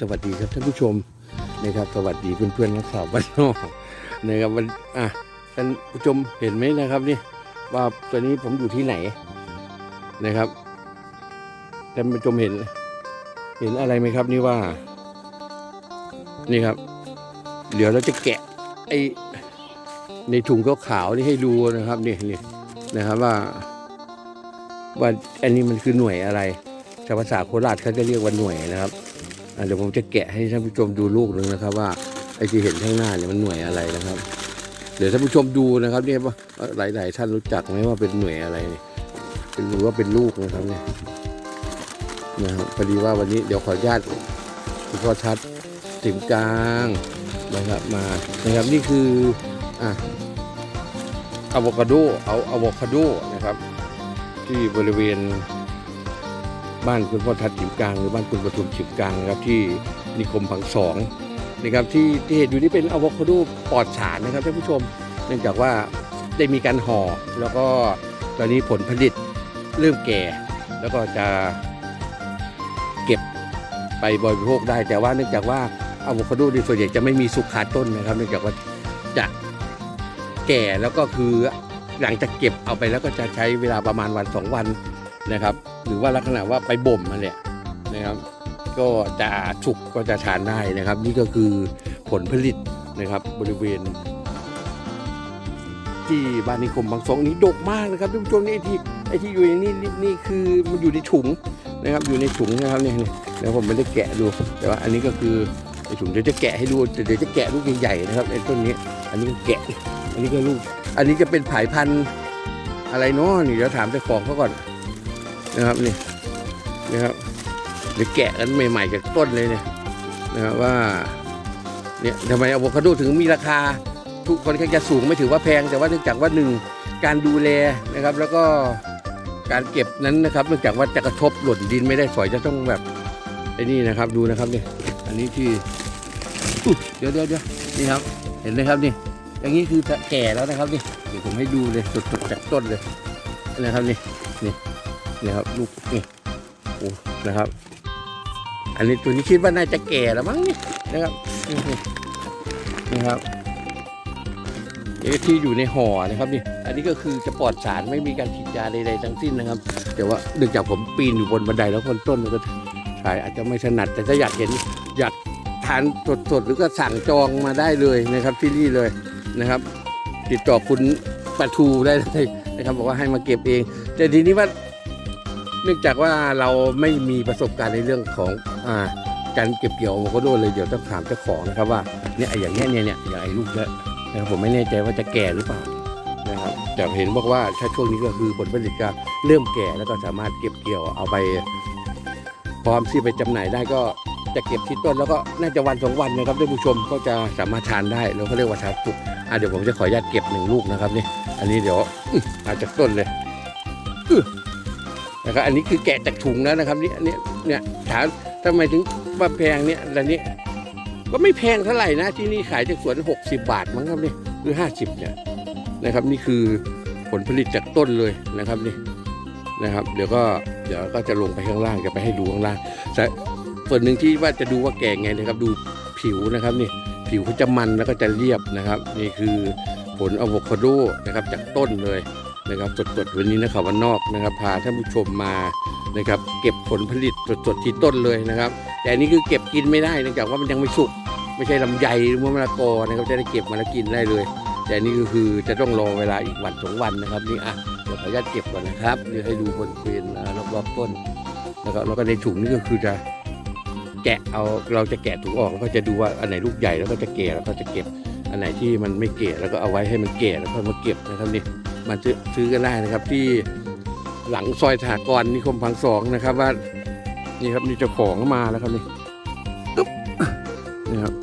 สวัสดีครับท่านผู้ชมนะครับสวัสดีเพื่อนๆนักข่าวบ้านนอกนะครับวันอะท่านผู้ชมเห็นไหมนะครับนี่ว่าตอนนี้ผมอยู่ที่ไหนนะครับท่านผู้ชมเห็น เห็นอะไรไหมครับนี่ว่า นี่ครับ เดี๋ยวเราจะแกะไอในถุงขาวๆนี่ให้ดูนะครับนี่นี่นะครับว่า ว่าอันนี้มันคือหน่วยอะไรชาวภาษาโคราชเขาจะเรียกว่าหน่วยนะครับ เดี๋ยวผมจะแกะให้ท่านผู้ชมดูลูกหนึ่งนะครับ ว่าไอ้ที่เห็นข้างหน้าเนี่ยมันหน่วยอะไรนะครับ เดี๋ยวท่านผู้ชมดูนะครับเนี่ยว่าหลาย ๆ ท่านรู้จักไหมว่าเป็นหน่วยอะไรเนี่ยเป็นหรือว่าเป็นลูกนะครับเนี่ยนะครับพอดีว่าวันนี้เดี๋ยวขออนุญาตคุณพ่อชัดถึงกลางนะครับมานะครับนี่คืออะอะโวคาโดเอาอะโวคาโดนะครับ ที่บริเวณ บ้านคุณพ่อทัดฉิมกลางหรือบ้านคุณปทุมฉิมกลางนะครับที่นิคมพังสองนะครับที่ที่เห็นอยู่นี่เป็นอะโวคาโดปลอดสารนะครับท่านผู้ชม เนื่องจากว่าได้มีการห่อแล้วก็ตอนนี้ผลผลิตเริ่มแก่ แล้วก็จะเก็บไปบริโภคได้ แต่ว่าเนื่องจากว่าอะโวคาโดในส่วนใหญ่จะไม่มีสุกขาต้นนะครับ เนื่องจากว่าจะแก่แล้วก็คือหลังจากเก็บเอาไปแล้วก็จะใช้เวลาประมาณวันสองวันนะครับ หรือว่าลักษณะว่าไปบ่มมาเนี่ยนะครับ ก็จะฉุกก็จะทานได้นะครับ นี่ก็คือผลผลิตนะครับบริเวณ ที่บ้านนิคมบางสองนี้ดกมากนะครับท่านผู้ชมนี่ไอที่ไอที่อยู่อย่างนี้นี่นี่คือมันอยู่ในถุงนะครับ อยู่ในถุงนะครับเนี่ยเนี่ยเดี๋ยวผมไม่ได้แกะดู แต่ว่าอันนี้ก็คือในถุงเดี๋ยวจะแกะให้ดูเดี๋ยวจะแกะลูกใหญ่ๆนะครับไอต้นนี้ อันนี้ก็แกะ อันนี้ก็ลูก อันนี้จะเป็นผายพันธุ์อะไรเนาะนี่เดี๋ยวถามเจ้าของเขาก่อน นะครับนี่นะครับเดี๋ยวแกะกันใหม่ๆจากต้นเลยเนี่ยนะครับว่าเนี่ยทำไมอะโวคาโดถึงมีราคา ทุกคนข้างจะสูงไม่ถือว่าแพง แต่ว่าเนื่องจากว่าหนึ่งการดูแลนะครับ แล้วก็การเก็บนั้นนะครับ เนื่องจากว่าจะกระทบหล่นดินไม่ได้สอยจะต้องแบบไอ้นี่นะครับดูนะครับนี่อันนี้ที่เดี๋ยวเดี๋ยวเดี๋ยวนี่ครับ เห็นไหมครับนี่อย่างนี้คือแก่แล้วนะครับนี่เดี๋ยวผมให้ดูเลยสดๆจากต้นเลยนะครับนี่นี่ นี่ครับลูกนี่โอ้นะครับ อันนี้ตัวนี้คิดว่าน่าจะแก่แล้วมั้งนี่นะครับนี่นะครับที่อยู่ในห่อนะครับนี่อันนี้ก็คือจะปลอดสารไม่มีการฉีดยาใดๆทั้งสิ้นนะครับ แต่ว่าเนื่องจากผมปีนอยู่บนบันไดแล้วคนต้นมันก็ถ่ายอาจจะไม่ถนัด แต่ถ้าอยากเห็นอยากทานสดๆหรือก็สั่งจองมาได้เลยนะครับที่นี่เลยนะครับ ติดต่อคุณปะทูได้เลยนะครับ บอกว่าให้มาเก็บเอง แต่ทีนี้ว่า เนื่องจากว่าเราไม่มีประสบการณ์ในเรื่องของอ่าการเก็บเกี่ยวอะโวคาโดเลยเดี๋ยวต้องถามเจ้าของนะครับว่าเนี่ยไอ้อย่างเนี้ยเนี่ยเนี่ยอย่างไอ้ลูกเนี่ยนะครับผมไม่แน่ใจว่าจะแก่หรือเปล่านะครับแต่เห็นบอกว่าถ้าช่วงนี้ก็คือผลผลิตก็เริ่มแก่แล้วก็สามารถเก็บเกี่ยวเอาไปพร้อมที่ไปจำหน่ายได้ก็จะเก็บที่ต้นแล้วก็น่าจะวันสองวันนะครับท่านผู้ชมก็จะสามารถทานได้เราก็เรียกว่าทานสุกอะเดี๋ยวผมจะขออนุญาตเก็บหนึ่งลูกนะครับนี่อันนี้เดี๋ยวอื้อมาจากต้นเลย นะครับอันนี้คือแกะจากถุงแล้วนะครับนี่อันนี้เนี่ยถามทำไมถึงว่าแพงเนี่ยอันนี้ ก็ไม่แพงเท่าไหร่นะที่นี่ขายจากสวน 60 บาทมั้งครับนี่หรือ 50เนี่ยนะครับ นี่คือผลผลิตจากต้นเลยนะครับนี่นะครับ เดี๋ยวก็เดี๋ยวก็จะลงไปข้างล่างจะไปให้ดูข้างล่างแต่ส่วนหนึ่งที่ว่าจะดูว่าแก่ไงนะครับ ดูผิวนะครับนี่ผิวเขาจะมันแล้วก็จะเรียบนะครับ นี่คือผลอะโวคาโดนะครับจากต้นเลย นะครับสดๆวันนี้นะครับวันนอกนะครับ พาท่านผู้ชมมานะครับ เก็บผลผลิตสดๆที่ต้นเลยนะครับ แต่อันนี้คือเก็บกินไม่ได้เนื่องจากว่ามันยังไม่สุก ไม่ใช่ลำไยหรือมะละกอนะครับจะได้เก็บมาแล้วกินได้เลย แต่อันนี้ก็คือจะต้องรอเวลาอีกวันสองวันนะครับนี่อะเดี๋ยวขออนุญาตเก็บก่อนนะครับนี่ให้ดูบนเป็นรอบๆต้นนะครับแล้วก็ในถุงนี่ก็คือจะแกะเอาเราจะแกะถุงออกแล้วก็จะดูว่าอันไหนลูกใหญ่แล้วก็จะแก่แล้วก็จะเก็บ อันไหนที่มันไม่แก่แล้วก็เอาไว้ให้มันแก่แล้วก็มาเก็บนะครับนี่ มาซื้อซื้อกันได้นะครับ ที่หลังซอยถากรนิคมพังสองนะครับว่านี่ครับนี่เจ้าของมาแล้วครับนี่นี่ครับ